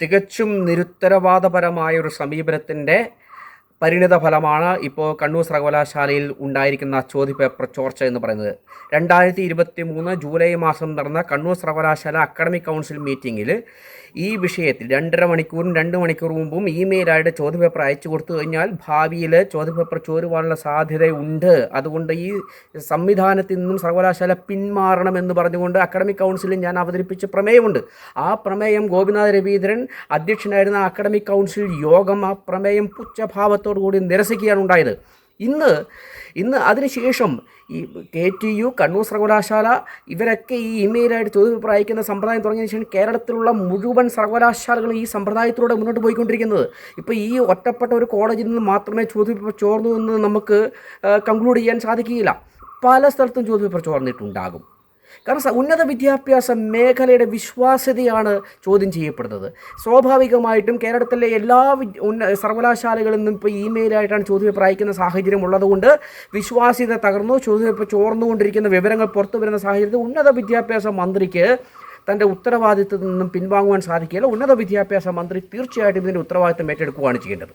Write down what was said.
തികച്ചും നിരുത്തരവാദപരമായ ഒരു സമീപനത്തിന്റെ പരിണിത ഫലമാണ് ഇപ്പോൾ കണ്ണൂർ സർവകലാശാലയിൽ ഉണ്ടായിരിക്കുന്ന ചോദ്യപേപ്പർ ചോർച്ച എന്ന് പറയുന്നത്. രണ്ടായിരത്തി ഇരുപത്തി മൂന്ന് ജൂലൈ മാസം നടന്ന കണ്ണൂർ സർവകലാശാല അക്കാഡമിക് കൗൺസിൽ മീറ്റിങ്ങിൽ ഈ വിഷയത്തിൽ രണ്ടര മണിക്കൂറും രണ്ട് മണിക്കൂർ മുമ്പും ഇമെയിലായിട്ട് ചോദ്യപേപ്പർ അയച്ചു കൊടുത്തു കഴിഞ്ഞാൽ ഭാവിയിൽ ചോദ്യപേപ്പർ ചോരുവാനുള്ള സാധ്യതയുണ്ട്. അതുകൊണ്ട് ഈ സംവിധാനത്തിൽ നിന്നും സർവകലാശാല പിന്മാറണമെന്ന് പറഞ്ഞുകൊണ്ട് അക്കാഡമിക് കൗൺസിലിൽ ഞാൻ അവതരിപ്പിച്ച പ്രമേയമുണ്ട്. ആ പ്രമേയം ഗോപിനാഥ് രവീന്ദ്രൻ അധ്യക്ഷനായിരുന്ന അക്കാഡമിക് കൗൺസിൽ യോഗം ആ പ്രമേയം കൂടി നിരസിക്കുകയാണ് ഉണ്ടായത് ഇന്ന് ഇന്ന് അതിനുശേഷം ഈ കെ ടി യു കണ്ണൂർ സർവകലാശാല ഇവരൊക്കെ ഈ ഇമെയിലായിട്ട് ചോദ്യം അയക്കുന്ന സമ്പ്രദായം തുടങ്ങിയതിന് ശേഷം കേരളത്തിലുള്ള മുഴുവൻ സർവകലാശാലകളും ഈ സമ്പ്രദായത്തിലൂടെ മുന്നോട്ട് പോയിക്കൊണ്ടിരിക്കുന്നത്. ഇപ്പോൾ ഈ ഒറ്റപ്പെട്ട ഒരു കോളേജിൽ നിന്ന് മാത്രമേ ചോദ്യപേപ്പർ ചോർന്നു എന്ന് നമുക്ക് കൺക്ലൂഡ് ചെയ്യാൻ സാധിക്കുകയില്ല. പല സ്ഥലത്തും ചോദ്യപേപ്പർ ചോർന്നിട്ടുണ്ടാകും. കാരണം ഉന്നത വിദ്യാഭ്യാസ മേഖലയുടെ വിശ്വാസ്യതയാണ് ചോദ്യം ചെയ്യപ്പെടുന്നത്. സ്വാഭാവികമായിട്ടും കേരളത്തിലെ എല്ലാ ഉന്ന സർവകലാശാലകളിൽ നിന്നും ഇപ്പോൾ ഇമെയിലായിട്ടാണ് ചോദ്യപേപ്പർ അയക്കുന്ന സാഹചര്യം ഉള്ളതുകൊണ്ട് വിശ്വാസ്യത തകർന്നു. ചോദ്യപേപ്പർ ചോർന്നുകൊണ്ടിരിക്കുന്ന വിവരങ്ങൾ പുറത്തു വരുന്ന സാഹചര്യത്തിൽ ഉന്നത വിദ്യാഭ്യാസ മന്ത്രിക്ക് തന്റെ ഉത്തരവാദിത്തത്തിൽ നിന്നും പിൻവാങ്ങുവാൻ സാധിക്കില്ല ഉന്നത വിദ്യാഭ്യാസ മന്ത്രി തീർച്ചയായിട്ടും ഇതിന്റെ ഉത്തരവാദിത്തം ഏറ്റെടുക്കുകയാണ് ചെയ്യേണ്ടത്.